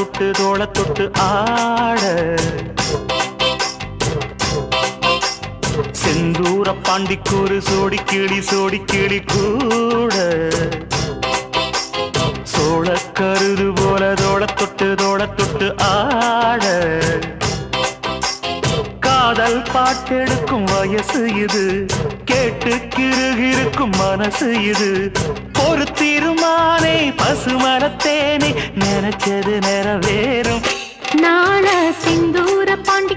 தொட்டு தோள தொட்டு ஆட. செந்தூர பாண்டிக்கூறு சோடி கிளி சோடி கிளி கூட. சோழ கருது போல தோள தொட்டு தோள தொட்டு ஆட. காதல் பாட்டெடுக்கும் வயசு இது கேட்டு கிருகிருக்கும் மனசு இது. ஒரு தீர்மானே பசுமரத்தேனே நினைச்சது நிறவேறும். நாள சிந்தூர பாண்டி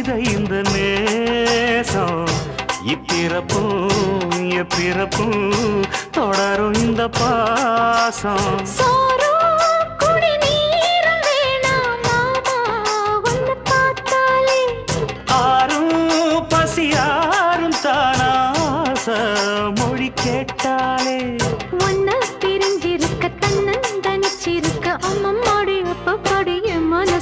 கவிதை இந்த நேசம். இப்பிறப்பும் எப்பிறப்பும் தொடரும் இந்த பாசம். ஆறும் பசியாரும் தானாச. மொழி கேட்டாலே. உன்னை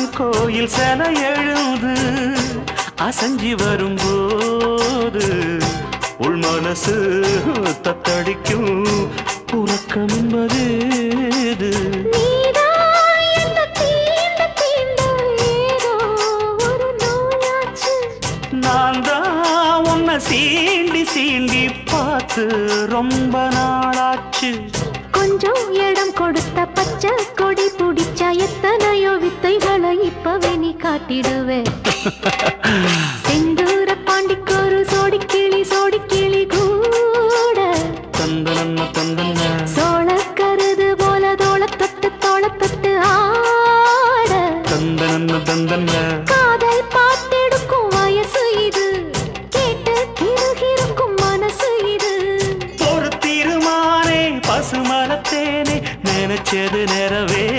அம்மன் கோயில் சில எழுது அசஞ்சி வரும்போது உள் மனசு தத்தடிக்கும் உறக்கம் என்பது இது. நான் தான் உன்னை சீண்டி சீண்டி பார்த்து ரொம்ப நாளாச்சு கொஞ்சம் இடம் கொடுத்த பச்சை கொடி பிடிச்சா எத்தனையோ வித்தைகளை இப்பவே நீ காட்டிடுவே. நினைச்சது நிறைவேறும்